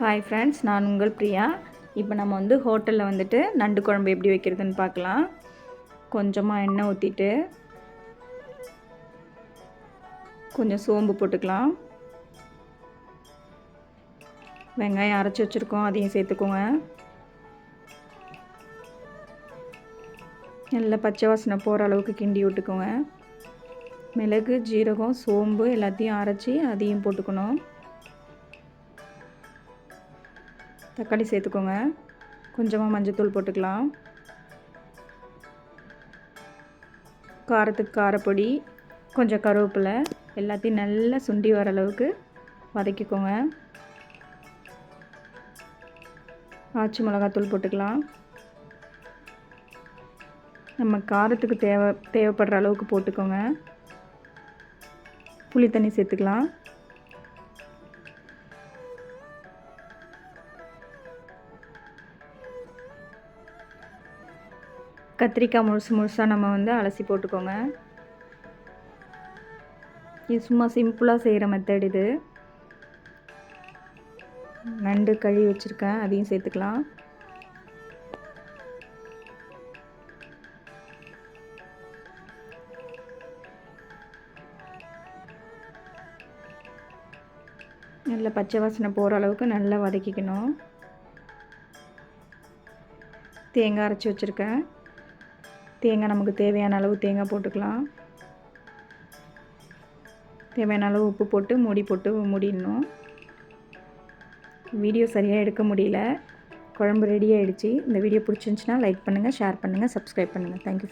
Hi friends நான் உங்கள் பிரியா. இப்போ நம்ம வந்து ஹோட்டலில் வந்துட்டு நண்டு குழம்பு எப்படி வைக்கிறதுன்னு பார்க்கலாம். கொஞ்சமாக எண்ணெய் ஊற்றிட்டு கொஞ்சம் சோம்பு போட்டுக்கலாம். வெங்காயம் அரைச்சி வச்சுருக்கோம் அதையும் சேர்த்துக்கோங்க. நல்லா பச்சை வாசனை போகிற அளவுக்கு கிண்டி விட்டுக்கோங்க. மிளகு ஜீரகம் சோம்பு எல்லாத்தையும் அரைச்சி அதையும் போட்டுக்கணும். தக்காளி சேர்த்துக்கோங்க. கொஞ்சமாக மஞ்சத்தூள் போட்டுக்கலாம். காரத்துக்கு காரப்பொடி கொஞ்சம் கருவேப்பிலை எல்லாத்தையும் நல்லா சுண்டி வர அளவுக்கு வதக்கிக்கோங்க. ஆச்சி மிளகாத்தூள் போட்டுக்கலாம். நம்ம காரத்துக்கு தேவை தேவைப்படுற அளவுக்கு போட்டுக்கோங்க. புளி தண்ணி சேர்த்துக்கலாம். கத்திரிக்காய் முழுசு முழுசாக நம்ம வந்து அலசி போட்டுக்கோங்க. இது சும்மா சிம்பிளாக செய்கிற மெத்தட் இது. நண்டு கழுவி வச்சுருக்கேன் அதையும் சேர்த்துக்கலாம். நல்லா பச்சை வாசனை போகிற அளவுக்கு நல்லா வதக்கிக்கணும். தேங்காய் அரைச்சி வச்சுருக்கேன். தேங்காய் நமக்கு தேவையான அளவு தேங்காய் போட்டுக்கலாம். தேவையான அளவு உப்பு போட்டு மூடி போட்டு மூடிடணும். வீடியோ சரியாக எடுக்க முடியல. குழம்பு ரெடி ஆகிடுச்சு இந்த வீடியோ பிடிச்சிருந்துச்சின்னா லைக் பண்ணுங்கள் ஷேர் பண்ணுங்கள் சப்ஸ்கிரைப் பண்ணுங்கள் தேங்க்யூ